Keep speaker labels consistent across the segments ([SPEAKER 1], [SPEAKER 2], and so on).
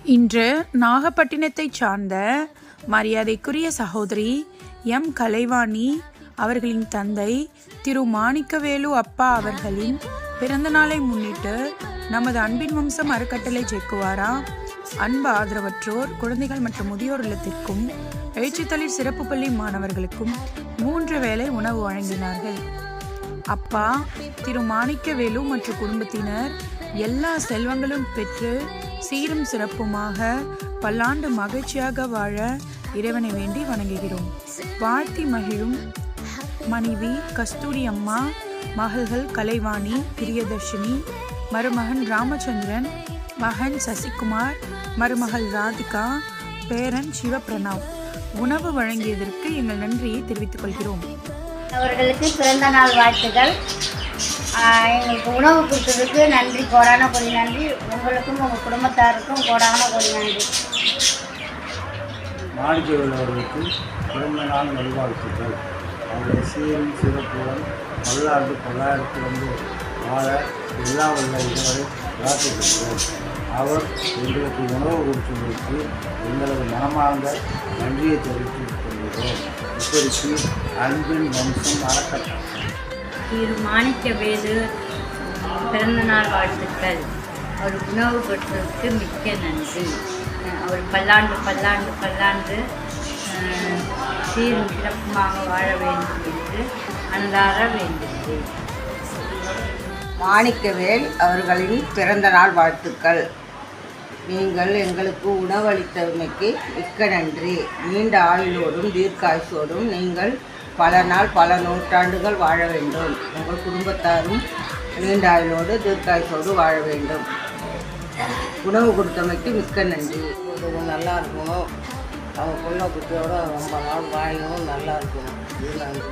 [SPEAKER 1] இன்று நாகப்பட்டினத்தைச் சார்ந்த மரியாதைக்குரிய சகோதரி எம். கலைவாணி அவர்களின் தந்தை திரு. மாணிக்கவேலு அப்பா அவர்களின் பிறந்தநாளை முன்னிட்டு நமது அன்பின் வம்சம் அறக்கட்டளை ஜெக்குவாரா அன்பு ஆதரவற்றோர் குழந்தைகள் மற்றும் முதியோர் இல்லத்திற்கும் எழுச்சித்தளிர் சிறப்பு பள்ளி மாணவர்களுக்கும் மூன்று வேளை உணவு வழங்கினார்கள். அப்பா திரு மாணிக்கவேலு மற்றும் குடும்பத்தினர் எல்லா செல்வங்களும் பெற்று சீரும் சிறப்புமாக பல்லாண்டு மகிழ்ச்சியாக வாழ இறைவனை வேண்டி வணங்குகிறோம். வாழ்த்தி மகிழும் மனைவி கஸ்தூரி அம்மா மகள்கள் கலைவாணி பிரியதர்ஷினி மருமகன் ராமச்சந்திரன் மகன் சசிகுமார் மருமகள் ராதிகா பேரன் சிவபிரணாவ். உணவு வழங்கியதற்கு எங்கள் நன்றியை தெரிவித்துக் கொள்கிறோம்.
[SPEAKER 2] அவர்களுக்கு பிறந்த நாள் வாழ்த்துக்கள். எங்களுக்கு உணவு கொடுத்ததுக்கு நன்றி கோடான கோடி நன்றி. உங்களுக்கும் உங்கள் குடும்பத்தாருக்கும் கோடான கோடி நன்றி.
[SPEAKER 3] மாணிக்கவேல் அவர்களுக்கு பிறந்த நாள் நல்வாழ்த்துக்கள். அவருடைய சீரும் சிறப்புடன் பல்லாண்டு பல்லாயிரத்திலிருந்து வாழ எல்லா வல்ல இதுவரை பிரார்த்திக்கின்றோம். அவர் எங்களுக்கு உணவு கொடுத்ததற்கு எங்களது மனமார்ந்த நன்றியை தெரிவித்து கொள்கிறோம் இப்படிக்கு அன்பின் வம்சம் அறக்கட்டளை
[SPEAKER 4] திரு மாணிக்கவேலு பிறந்த வாழ்த்துக்கள். அவர் உணவு கொடுத்ததற்கு மிக்க நன்றி. அவர் பல்லாண்டு பல்லாண்டு பல்லாண்டு சீர் சீரும் சிறப்புமாக வாழ வேண்டும் என்று அன்றாட வேண்டுகிறேன்.
[SPEAKER 5] மாணிக்கவேல் அவர்களின் பிறந்த நாள் வாழ்த்துக்கள். நீங்கள் எங்களுக்கு உணவளித்தமைக்கு மிக்க நன்றி. நீண்ட ஆயுளோடும் தீர்க்காயுசோடும் நீங்கள் பல நாள் பல நூற்றாண்டுகள் வாழ வேண்டும். உங்கள் குடும்பத்தாரும் நீண்ட ஆயுளோடு தீர்க்காயுசோடு வாழ வேண்டும். உணவு கொடுத்தமைக்கு மிக்க நன்றி. நல்லா இருக்கணும். அவங்க பிள்ளை குட்டியோட ரொம்ப நாள் வாழணும். நல்லா இருக்கணும். நன்றி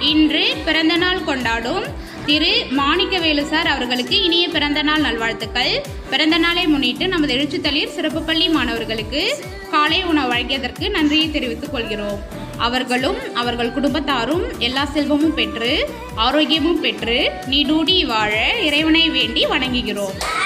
[SPEAKER 6] இன்று பிறந்தநாள் கொண்டாடும் திரு மாணிக்கவேலு சார் அவர்களுக்கு இனிய பிறந்தநாள் நல்வாழ்த்துக்கள். பிறந்தநாளை முன்னிட்டு நமது எழுச்சித்தளிர் சிறப்பு பள்ளி மாணவர்களுக்கு காலை உணவு வழங்கியதற்கு நன்றியை தெரிவித்துக் கொள்கிறோம். அவர்களும் அவர்கள் குடும்பத்தாரும் எல்லா செல்வமும் பெற்று ஆரோக்கியமும் பெற்று நீடூடி வாழ இறைவனை வேண்டி வணங்குகிறோம்.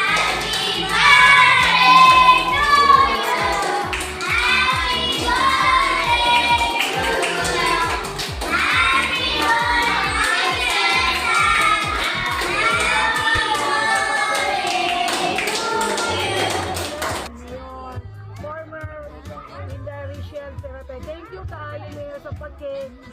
[SPEAKER 6] porque.